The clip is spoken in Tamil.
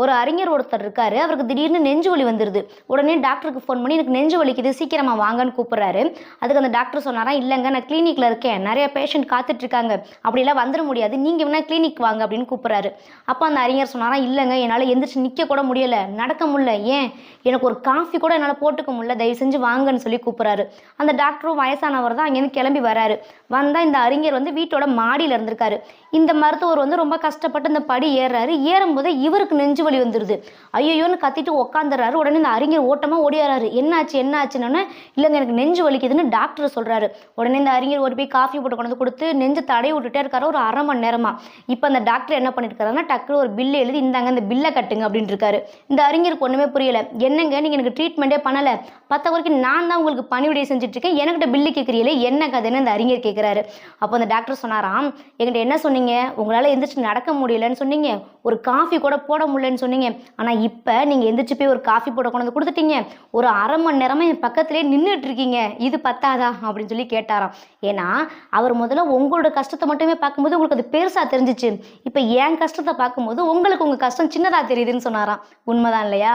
ஒரு அறிஞர் ஒருத்தர் இருக்காரு. அவருக்கு திடீர்னு நெஞ்சு வலி வந்துருது. உடனே டாக்டருக்கு ஃபோன் பண்ணி எனக்கு நெஞ்சு வலிக்குது சீக்கிரமா வாங்கன்னு கூப்பிட்றாரு. அதுக்கு அந்த டாக்டர் சொன்னாரா இல்லைங்க நான் கிளினிக்கில் இருக்கேன். நிறைய பேஷண்ட் காத்துட்டு இருக்காங்க. அப்படிலாம் வந்துட முடியாது. நீங்கள் வேணால் கிளினிக் வாங்க அப்படின்னு கூப்பிட்றாரு. அப்போ அந்த அறிஞர் சொன்னாரா இல்லைங்க என்னால் எந்திரிச்சு நிற்க கூட முடியலை. நடக்க முடியல. ஏன்? எனக்கு ஒரு காஃபி கூட என்னால் போட்டுக்க முடியல. தயவு செஞ்சு வாங்கன்னு சொல்லி கூப்பிட்றாரு. அந்த டாக்டரும் வயசானவர் தான் அங்கேருந்து கிளம்பி வராரு. வந்தால் இந்த அறிஞர் வந்து வீட்டோட மாடியில் இருந்திருக்காரு. இந்த மருத்துவர் வந்து ரொம்ப கஷ்டப்பட்டு இந்த படி ஏறுறாரு. ஏறும்போது இவருக்கு நெஞ்சு வலி வந்துடுது ஐயோன்னு கத்திட்டு உட்காந்துறாரு உடனே இந்த அறிஞர் ஓட்டமாக ஓடியாராரு. என்னாச்சு என்னாச்சுன்னு இல்லைங்க எனக்கு நெஞ்சு வலிக்குதுன்னு டாக்டர் சொல்கிறாரு உடனே இந்த அறிஞர் ஓடி போய் காஃபி போட்டு கொண்டு வந்து கொடுத்து நெஞ்சு தடை விட்டுட்டே இருக்காரு ஒரு அரை மணி நேரமா. இப்போ அந்த டாக்டர் என்ன பண்ணியிருக்காருன்னா டக்குனு ஒரு பில்லு எழுதி இந்தாங்க இந்த பில்லை கட்டுங்க அப்படின்னு இருக்காரு. இந்த அறிஞருக்கு ஒன்றுமே புரியல. என்னங்க நீங்கள் எனக்கு ட்ரீட்மெண்ட்டே பண்ணலை. பத்த வரைக்கும் நான் தான் உங்களுக்கு பணிவிடையை செஞ்சுட்ருக்கேன் என்கிட்ட எனக்கிட்ட பில்லு கேட்குறீங்களே என்ன கதைன்னு அந்த அறிஞர் கேட்குறாரு அப்போ அந்த டாக்டர் சொன்னாராம் என்கிட்ட என்ன சொன்னீங்க? உங்களால் எந்திரிச்சு நடக்க முடியலன்னு சொன்னீங்க. ஒரு காஃபி கூட போட முடியலன்னு சொன்னீங்க. ஆனால் இப்போ நீங்கள் எந்திரிச்சு போய் ஒரு காஃபி போட கொண்டு வந்து கொடுத்துட்டீங்க. ஒரு அரை மணி நேரமா என் பக்கத்துலேயே நின்றுட்டு இருக்கீங்க. இது பத்தாதா? அப்படின்னு சொல்லி கேட்டாராம். ஏன்னா அவர் முதல்ல உங்களோட கஷ்டத்தை மட்டுமே பார்க்கும்போது உங்களுக்கு அது பெருசாக தெரிஞ்சிச்சு. இப்போ என் கஷ்டத்தை பார்க்கும்போது உங்களுக்கு உங்கள் கஷ்டம் சின்னதாக தெரியுதுன்னு சொன்னாராம். உண்மைதான் இல்லையா?